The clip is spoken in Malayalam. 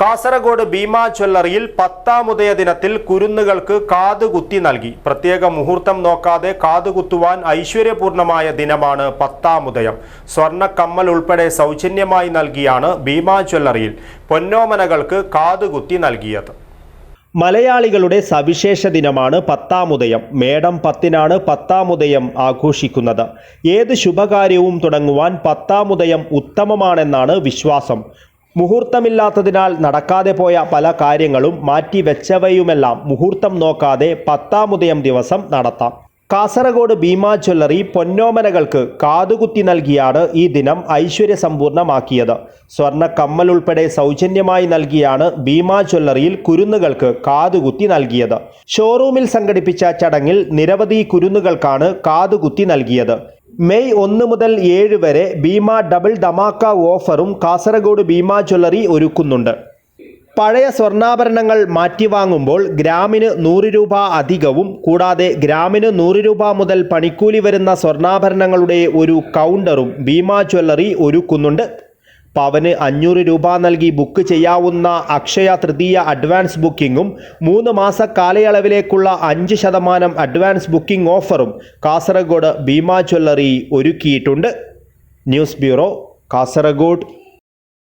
കാസർഗോഡ് ഭീമാ ജ്വല്ലറിയിൽ പത്താമുദയ ദിനത്തിൽ കുരുന്നുകൾക്ക് കാതുകുത്തി നൽകി. പ്രത്യേക മുഹൂർത്തം നോക്കാതെ കാതുകുത്തുവാൻ ഐശ്വര്യപൂർണമായ ദിനമാണ് പത്താമുദയം. സ്വർണക്കമ്മൽ ഉൾപ്പെടെ സൗജന്യമായി നൽകിയാണ് ഭീമാ ജ്വല്ലറിയിൽ പൊന്നോമനകൾക്ക് കാതുകുത്തി നൽകിയത്. മലയാളികളുടെ സവിശേഷ ദിനമാണ് പത്താമുദയം. മേടം പത്തിനാണ് പത്താമുദയം ആഘോഷിക്കുന്നത്. ഏത് ശുഭകാര്യവും തുടങ്ങുവാൻ പത്താമുദയം ഉത്തമമാണെന്നാണ് വിശ്വാസം. മുഹൂർത്തമില്ലാത്തതിനാൽ നടക്കാതെ പോയ പല കാര്യങ്ങളും മാറ്റിവെച്ചവയുമെല്ലാം മുഹൂർത്തം നോക്കാതെ പത്താമുദയം ദിവസം നടത്താം. കാസർഗോഡ് ഭീമാ ജ്വല്ലറി പൊന്നോമനകൾക്ക് കാതുകുത്തി നൽകിയാണ് ഈ ദിനം ഐശ്വര്യസമ്പൂർണമാക്കിയത്. സ്വർണ കമ്മൽ ഉൾപ്പെടെ സൗജന്യമായി നൽകിയാണ് ഭീമാ ജ്വല്ലറിയിൽ കുരുന്നുകൾക്ക് കാതുകുത്തി നൽകിയത്. ഷോറൂമിൽ സംഘടിപ്പിച്ച ചടങ്ങിൽ നിരവധി കുരുന്നുകൾക്കാണ് കാതുകുത്തി നൽകിയത്. മെയ് ഒന്ന് മുതൽ ഏഴ് വരെ ഭീമ ഡബിൾ ധമാക്ക ഓഫറും കാസർഗോഡ് ഭീമ ജ്വല്ലറി ഒരുക്കുന്നുണ്ട്. പഴയ സ്വർണാഭരണങ്ങൾ മാറ്റിവാങ്ങുമ്പോൾ ഗ്രാമിന് നൂറ് രൂപ അധികവും കൂടാതെ ഗ്രാമിന് നൂറ് രൂപ മുതൽ പണിക്കൂലി വരുന്ന സ്വർണാഭരണങ്ങളുടെ ഒരു കൗണ്ടറും ഭീമ ജ്വല്ലറി ഒരുക്കുന്നുണ്ട്. പവന് അഞ്ഞൂറ് രൂപ നൽകി ബുക്ക് ചെയ്യാവുന്ന അക്ഷയ തൃതീയ അഡ്വാൻസ് ബുക്കിംഗും മൂന്ന് മാസ കാലയളവിലേക്കുള്ള അഞ്ച് ശതമാനം അഡ്വാൻസ് ബുക്കിംഗ് ഓഫറും കാസർഗോഡ് ഭീമാ ജ്വല്ലറി ഒരുക്കിയിട്ടുണ്ട്. News bureau Kasaragod.